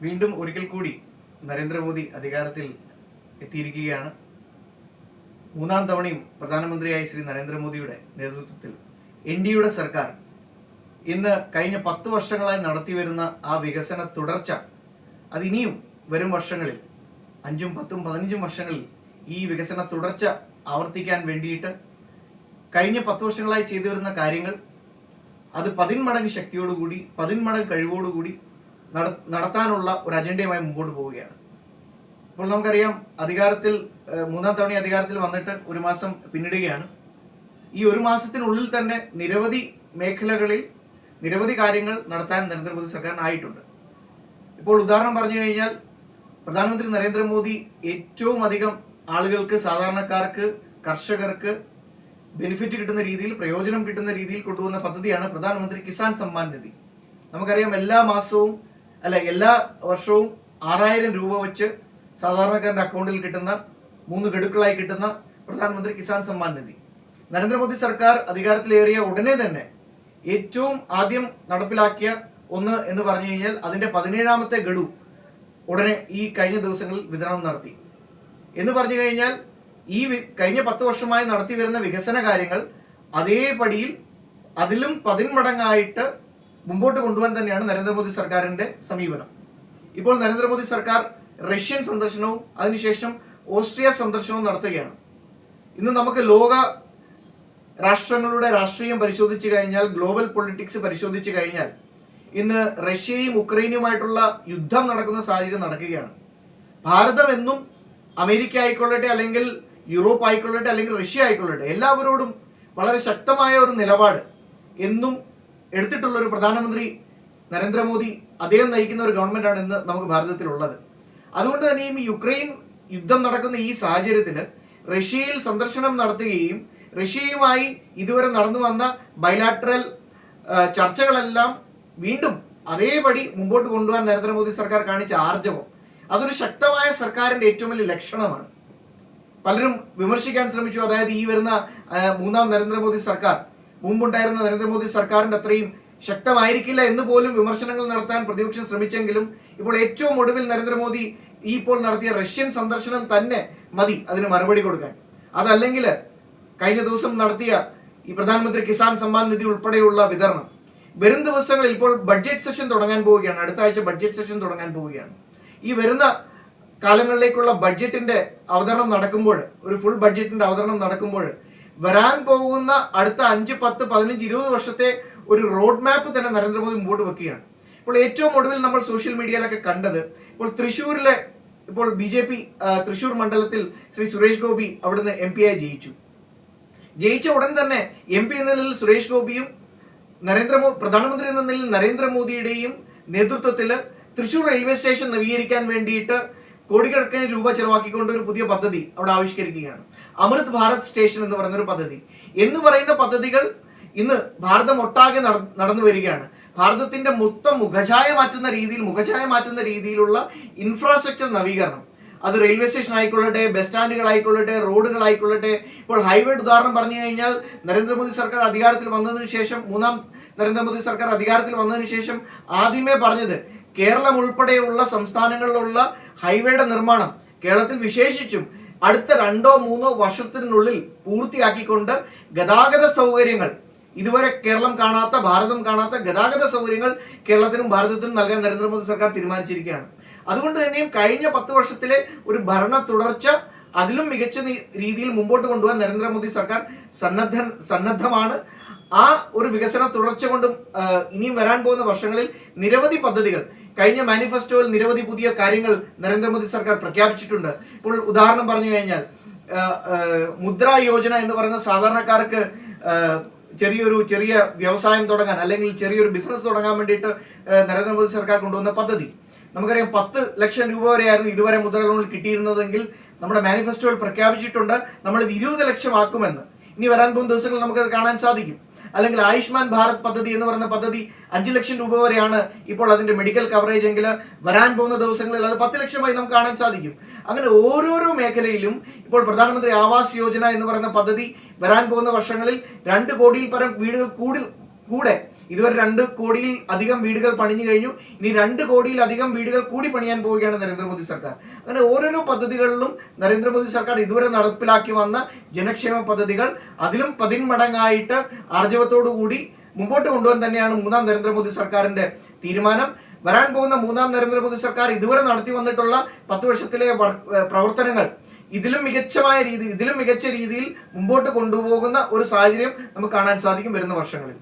വീണ്ടും ഒരിക്കൽ കൂടി നരേന്ദ്രമോദി അധികാരത്തിൽ എത്തിയിരിക്കുകയാണ്. മൂന്നാം തവണയും പ്രധാനമന്ത്രിയായ ശ്രീ നരേന്ദ്രമോദിയുടെ നേതൃത്വത്തിൽ എൻ ഡിയുടെ സർക്കാർ ഇന്ന് കഴിഞ്ഞ പത്ത് വർഷങ്ങളായി നടത്തിവരുന്ന ആ വികസന തുടർച്ച അതിനിയും വരും വർഷങ്ങളിൽ അഞ്ചും പത്തും പതിനഞ്ചും വർഷങ്ങളിൽ ഈ വികസന തുടർച്ച ആവർത്തിക്കാൻ വേണ്ടിയിട്ട് കഴിഞ്ഞ പത്ത് വർഷങ്ങളായി ചെയ്തു വരുന്ന കാര്യങ്ങൾ അത് പതിന്മടങ്ങ് ശക്തിയോടുകൂടി പതിന്മടങ്ങ് കഴിവോടുകൂടി നടത്താനുള്ള ഒരു അജണ്ടയുമായി മുമ്പോട്ട് പോവുകയാണ്. ഇപ്പോൾ നമുക്കറിയാം അധികാരത്തിൽ മൂന്നാം തവണ അധികാരത്തിൽ വന്നിട്ട് ഒരു മാസം പിന്നിടുകയാണ്. ഈ ഒരു മാസത്തിനുള്ളിൽ തന്നെ നിരവധി മേഖലകളിൽ നിരവധി കാര്യങ്ങൾ നടത്താൻ നരേന്ദ്രമോദി സർക്കാരിനായിട്ടുണ്ട്. ഇപ്പോൾ ഉദാഹരണം പറഞ്ഞു കഴിഞ്ഞാൽ പ്രധാനമന്ത്രി നരേന്ദ്രമോദി ഏറ്റവും അധികം ആളുകൾക്ക് സാധാരണക്കാർക്ക് കർഷകർക്ക് ബെനിഫിറ്റ് കിട്ടുന്ന രീതിയിൽ പ്രയോജനം കിട്ടുന്ന രീതിയിൽ കൊണ്ടുവന്ന പദ്ധതിയാണ് പ്രധാനമന്ത്രി കിസാൻ സമ്മാൻ നിധി. നമുക്കറിയാം എല്ലാ മാസവും അല്ല എല്ലാ വർഷവും ആറായിരം രൂപ വെച്ച് സാധാരണക്കാരന്റെ അക്കൗണ്ടിൽ കിട്ടുന്ന മൂന്ന് ഗഡുക്കളായി കിട്ടുന്ന പ്രധാനമന്ത്രി കിസാൻ സമ്മാൻ നിധി. നരേന്ദ്രമോദി സർക്കാർ അധികാരത്തിലേറിയ ഉടനെ തന്നെ ഏറ്റവും ആദ്യം നടപ്പിലാക്കിയ ഒന്ന് എന്ന് പറഞ്ഞു കഴിഞ്ഞാൽ അതിന്റെ പതിനേഴാമത്തെ ഗഡു ഉടനെ ഈ കഴിഞ്ഞ ദിവസങ്ങളിൽ വിതരണം നടത്തി. എന്ന് പറഞ്ഞു കഴിഞ്ഞാൽ ഈ കഴിഞ്ഞ പത്ത് വർഷമായി നടത്തി വരുന്ന വികസന കാര്യങ്ങൾ അതേപടിയിൽ അതിലും പതിന്മടങ്ങായിട്ട് മുമ്പോട്ട് കൊണ്ടുപോകാൻ തന്നെയാണ് നരേന്ദ്രമോദി സർക്കാരിന്റെ സമീപനം. ഇപ്പോൾ നരേന്ദ്രമോദി സർക്കാർ റഷ്യൻ സന്ദർശനവും അതിനുശേഷം ഓസ്ട്രിയ സന്ദർശനവും നടത്തുകയാണ്. ഇന്ന് നമുക്ക് ലോക രാഷ്ട്രങ്ങളുടെ രാഷ്ട്രീയം പരിശോധിച്ചു കഴിഞ്ഞാൽ ഗ്ലോബൽ പൊളിറ്റിക്സ് പരിശോധിച്ചു കഴിഞ്ഞാൽ ഇന്ന് റഷ്യയും ഉക്രൈനുമായിട്ടുള്ള യുദ്ധം നടക്കുന്ന സാഹചര്യം നടക്കുകയാണ്. ഭാരതം എന്നും അമേരിക്ക ആയിക്കൊള്ളട്ടെ അല്ലെങ്കിൽ യൂറോപ്പ് ആയിക്കൊള്ളട്ടെ അല്ലെങ്കിൽ റഷ്യ ആയിക്കൊള്ളട്ടെ എല്ലാവരോടും വളരെ ശക്തമായ ഒരു നിലപാട് എന്നും എടുത്തിട്ടുള്ള ഒരു പ്രധാനമന്ത്രി നരേന്ദ്രമോദി അദ്ദേഹം നയിക്കുന്ന ഒരു ഗവൺമെന്റ് ആണ് ഇന്ന് നമുക്ക് ഭാരതത്തിലുള്ളത്. അതുകൊണ്ട് തന്നെയും യുക്രൈൻ യുദ്ധം നടക്കുന്ന ഈ സാഹചര്യത്തിൽ റഷ്യയിൽ സന്ദർശനം നടത്തുകയും റഷ്യയുമായി ഇതുവരെ നടന്നു വന്ന ബൈലാറ്ററൽ ചർച്ചകളെല്ലാം വീണ്ടും അതേപടി മുമ്പോട്ട് കൊണ്ടുപോകാൻ നരേന്ദ്രമോദി സർക്കാർ കാണിച്ച ആർജവം. അതൊരു ശക്തമായ സർക്കാരിന്റെ ഏറ്റവും വലിയ ലക്ഷണമാണ്. പലരും വിമർശിക്കാൻ ശ്രമിച്ചു. അതായത് ഈ വരുന്ന മൂന്നാം നരേന്ദ്രമോദി സർക്കാർ മുമ്പുണ്ടായിരുന്ന നരേന്ദ്രമോദി സർക്കാരിന്റെ അത്രയും ശക്തമായിരിക്കില്ല എന്ന് പോലും വിമർശനങ്ങൾ നടത്താൻ പ്രതിപക്ഷം ശ്രമിച്ചെങ്കിലും ഇപ്പോൾ ഏറ്റവും ഒടുവിൽ നരേന്ദ്രമോദി ഈ ഇപ്പോൾ നടത്തിയ റഷ്യൻ സന്ദർശനം തന്നെ മതി അതിന് മറുപടി കൊടുക്കാൻ. അതല്ലെങ്കിൽ കഴിഞ്ഞ ദിവസം നടത്തിയ ഈ പ്രധാനമന്ത്രി കിസാൻ സമ്മാൻ നിധി ഉൾപ്പെടെയുള്ള വിതരണം. വരും ദിവസങ്ങളിൽ ഇപ്പോൾ ബഡ്ജറ്റ് സെഷൻ തുടങ്ങാൻ പോവുകയാണ്. അടുത്ത ആഴ്ച ബഡ്ജറ്റ് സെഷൻ തുടങ്ങാൻ പോവുകയാണ്. ഈ വരുന്ന കാലങ്ങളിലേക്കുള്ള ബഡ്ജറ്റിന്റെ അവതരണം നടക്കുമ്പോൾ ഒരു ഫുൾ ബഡ്ജറ്റിന്റെ അവതരണം നടക്കുമ്പോൾ വരാൻ പോകുന്ന അടുത്ത അഞ്ച് പത്ത് പതിനഞ്ച് ഇരുപത് വർഷത്തെ ഒരു റോഡ് മാപ്പ് തന്നെ നരേന്ദ്രമോദി മുമ്പോട്ട് വെക്കുകയാണ്. ഇപ്പോൾ ഏറ്റവും ഒടുവിൽ നമ്മൾ സോഷ്യൽ മീഡിയയിലൊക്കെ കണ്ടത് ഇപ്പോൾ തൃശ്ശൂരിലെ ഇപ്പോൾ ബി ജെ പി തൃശ്ശൂർ മണ്ഡലത്തിൽ ശ്രീ സുരേഷ് ഗോപി അവിടുന്ന് എം പി ആയി ജയിച്ചു. ജയിച്ച ഉടൻ തന്നെ എം പി എന്ന നിലയിൽ സുരേഷ് ഗോപിയും നരേന്ദ്രമോ പ്രധാനമന്ത്രി എന്ന നിലയിൽ നരേന്ദ്രമോദിയുടെയും നേതൃത്വത്തിൽ തൃശ്ശൂർ റെയിൽവേ സ്റ്റേഷൻ നവീകരിക്കാൻ വേണ്ടിയിട്ട് കോടിക്കണക്കിന് രൂപ ചെലവാക്കിക്കൊണ്ട് ഒരു പുതിയ പദ്ധതി അവിടെ ആവിഷ്കരിക്കുകയാണ്. അമൃത് ഭാരത് സ്റ്റേഷൻ എന്ന് പറയുന്ന ഒരു പദ്ധതി. എന്ന് പറയുന്ന പദ്ധതികൾ ഇന്ന് ഭാരതം ഒട്ടാകെ നട- നടന്നു വരികയാണ്. ഭാരതത്തിന്റെ മൊത്തം മുഖഛായ മാറ്റുന്ന രീതിയിൽ മുഖഛായ മാറ്റുന്ന രീതിയിലുള്ള ഇൻഫ്രാസ്ട്രക്ചർ നവീകരണം. അത് റെയിൽവേ സ്റ്റേഷൻ ആയിക്കൊള്ളട്ടെ ബസ് സ്റ്റാൻഡുകൾ ആയിക്കൊള്ളട്ടെ റോഡുകൾ ആയിക്കൊള്ളട്ടെ. ഇപ്പോൾ ഹൈവേ ഉദാഹരണം പറഞ്ഞു കഴിഞ്ഞാൽ നരേന്ദ്രമോദി സർക്കാർ അധികാരത്തിൽ വന്നതിന് ശേഷം മൂന്നാം നരേന്ദ്രമോദി സർക്കാർ അധികാരത്തിൽ വന്നതിന് ശേഷം ആദ്യമേ പറഞ്ഞത് കേരളം ഉൾപ്പെടെയുള്ള സംസ്ഥാനങ്ങളിലുള്ള ഹൈവേയുടെ നിർമ്മാണം കേരളത്തിൽ വിശേഷിച്ചും അടുത്ത രണ്ടോ മൂന്നോ വർഷത്തിനുള്ളിൽ പൂർത്തിയാക്കിക്കൊണ്ട് ഗതാഗത സൗകര്യങ്ങൾ ഇതുവരെ കേരളം കാണാത്ത ഭാരതം കാണാത്ത ഗതാഗത സൗകര്യങ്ങൾ കേരളത്തിനും ഭാരതത്തിനും നൽകാൻ നരേന്ദ്രമോദി സർക്കാർ തീരുമാനിച്ചിരിക്കുകയാണ്. അതുകൊണ്ട് തന്നെയും കഴിഞ്ഞ പത്ത് വർഷത്തിലെ ഒരു ഭരണ തുടർച്ച അതിലും മികച്ച രീതിയിൽ മുമ്പോട്ട് കൊണ്ടുപോകാൻ നരേന്ദ്രമോദി സർക്കാർ സന്നദ്ധ സന്നദ്ധമാണ്. ആ ഒരു വികസന തുടർച്ച കൊണ്ടും ഇനിയും വരാൻ പോകുന്ന വർഷങ്ങളിൽ നിരവധി പദ്ധതികൾ കഴിഞ്ഞ മാനിഫെസ്റ്റോയിൽ നിരവധി പുതിയ കാര്യങ്ങൾ നരേന്ദ്രമോദി സർക്കാർ പ്രഖ്യാപിച്ചിട്ടുണ്ട്. ഇപ്പോൾ ഉദാഹരണം പറഞ്ഞു കഴിഞ്ഞാൽ മുദ്ര യോജന എന്ന് പറയുന്ന സാധാരണക്കാർക്ക് ചെറിയൊരു ചെറിയ വ്യവസായം തുടങ്ങാൻ അല്ലെങ്കിൽ ചെറിയൊരു ബിസിനസ് തുടങ്ങാൻ വേണ്ടിയിട്ട് നരേന്ദ്രമോദി സർക്കാർ കൊണ്ടുവന്ന പദ്ധതി. നമുക്കറിയാം പത്ത് ലക്ഷം രൂപ വരെയായിരുന്നു ഇതുവരെ മുദ്ര ലോൺ കിട്ടിയിരുന്നതെങ്കിൽ നമ്മുടെ മാനിഫെസ്റ്റോയിൽ പ്രഖ്യാപിച്ചിട്ടുണ്ട് നമ്മൾ ഇത് ഇരുപത് ലക്ഷം ആക്കുമെന്ന്. ഇനി വരാൻ പോകുന്ന ദിവസങ്ങളിൽ നമുക്കത് കാണാൻ സാധിക്കും. അല്ലെങ്കിൽ ആയുഷ്മാൻ ഭാരത് പദ്ധതി എന്ന് പറയുന്ന പദ്ധതി അഞ്ച് ലക്ഷം രൂപ വരെയാണ് ഇപ്പോൾ അതിന്റെ മെഡിക്കൽ കവറേജ് എങ്കിൽ വരാൻ പോകുന്ന ദിവസങ്ങളിൽ അത് പത്ത് ലക്ഷമായി നമുക്ക് കാണാൻ സാധിക്കും. അങ്ങനെ ഓരോരോ മേഖലയിലും ഇപ്പോൾ പ്രധാനമന്ത്രി ആവാസ് യോജന എന്ന് പറയുന്ന പദ്ധതി വരാൻ പോകുന്ന വർഷങ്ങളിൽ രണ്ട് കോടിയിൽ പരം വീടുകൾ കൂടി കൂടെ. ഇതുവരെ രണ്ട് കോടിയിൽ അധികം വീടുകൾ പണിഞ്ഞു കഴിഞ്ഞു. ഇനി രണ്ട് കോടിയിൽ അധികം വീടുകൾ കൂടി പണിയാൻ പോവുകയാണ് നരേന്ദ്രമോദി സർക്കാർ. അങ്ങനെ ഓരോരോ പദ്ധതികളിലും നരേന്ദ്രമോദി സർക്കാർ ഇതുവരെ നടപ്പിലാക്കി വന്ന ജനക്ഷേമ പദ്ധതികൾ അതിലും പതിന്മടങ്ങായിട്ട് ആർജവത്തോടു കൂടി മുമ്പോട്ട് കൊണ്ടുപോകാൻ തന്നെയാണ് മൂന്നാം നരേന്ദ്രമോദി സർക്കാരിന്റെ തീരുമാനം. വരാൻ പോകുന്ന മൂന്നാം നരേന്ദ്രമോദി സർക്കാർ ഇതുവരെ നടത്തി വന്നിട്ടുള്ള പത്ത് വർഷത്തിലെ പ്രവർത്തനങ്ങൾ ഇതിലും മികച്ചമായ രീതി ഇതിലും മികച്ച രീതിയിൽ മുമ്പോട്ട് കൊണ്ടുപോകുന്ന ഒരു സാഹചര്യം നമുക്ക് കാണാൻ സാധിക്കും വരുന്ന വർഷങ്ങളിൽ.